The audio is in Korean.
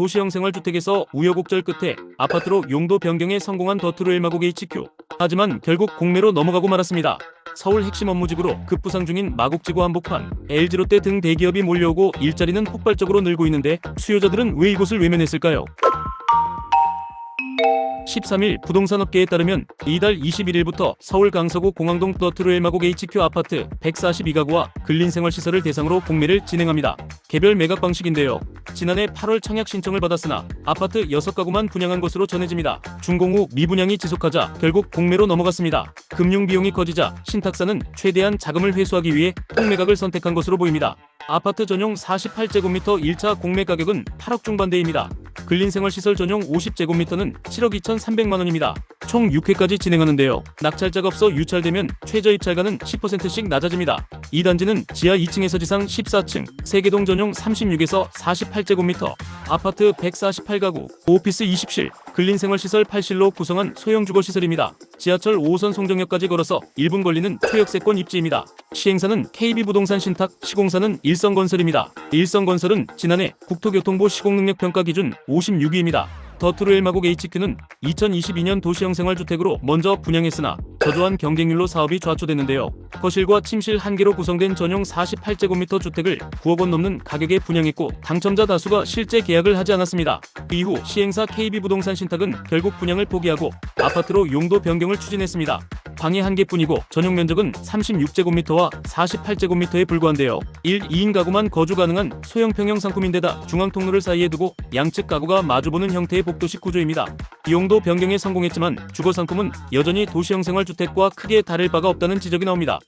도시형 생활주택에서 우여곡절 끝에 아파트로 용도 변경에 성공한 더트루 일마곡 HQ. 하지만 결국 공매로 넘어가고 말았습니다. 서울 핵심 업무지구로 급부상 중인 마곡지구 한복판, LG롯데 등 대기업이 몰려오고 일자리는 폭발적으로 늘고 있는데 수요자들은 왜 이곳을 외면했을까요? 13일 부동산업계에 따르면 이달 21일부터 서울 강서구 공항동 더트루 일마곡 HQ 아파트 142가구와 근린생활시설을 대상으로 공매를 진행합니다. 개별 매각 방식인데요. 지난해 8월 청약 신청을 받았으나 아파트 6가구만 분양한 것으로 전해집니다. 준공 후 미분양이 지속하자 결국 공매로 넘어갔습니다. 금융 비용이 커지자 신탁사는 최대한 자금을 회수하기 위해 통매각을 선택한 것으로 보입니다. 아파트 전용 48제곱미터 1차 공매 가격은 8억 중반대입니다. 근린생활시설 전용 50제곱미터는 7억 2,300만 원입니다. 총 6회까지 진행하는데요. 낙찰자가 없어 유찰되면 최저 입찰가는 10%씩 낮아집니다. 이 단지는 지하 2층에서 지상 14층, 세계동 전용 36에서 48제곱미터, 아파트 148가구, 오피스 20실, 근린생활시설 8실로 구성한 소형 주거시설입니다. 지하철 5호선 송정역까지 걸어서 1분 걸리는 초역세권 입지입니다. 시행사는 KB부동산 신탁, 시공사는 일성건설입니다. 일성건설은 지난해 국토교통부 시공능력평가 기준 56위입니다. 더트루 일 마곡 HQ는 2022년 도시형 생활주택으로 먼저 분양했으나 저조한 경쟁률로 사업이 좌초됐는데요. 거실과 침실 한 개로 구성된 전용 48제곱미터 주택을 9억 원 넘는 가격에 분양했고 당첨자 다수가 실제 계약을 하지 않았습니다. 그 이후 시행사 KB부동산 신탁은 결국 분양을 포기하고 아파트로 용도 변경을 추진했습니다. 방이 한 개뿐이고 전용 면적은 36제곱미터와 48제곱미터에 불과한데요. 1, 2인 가구만 거주 가능한 소형 평형 상품인데다 중앙 통로를 사이에 두고 양측 가구가 마주보는 형태의 복도식 구조입니다. 용도 변경에 성공했지만 주거 상품은 여전히 도시형 생활주택과 크게 다를 바가 없다는 지적이 나옵니다.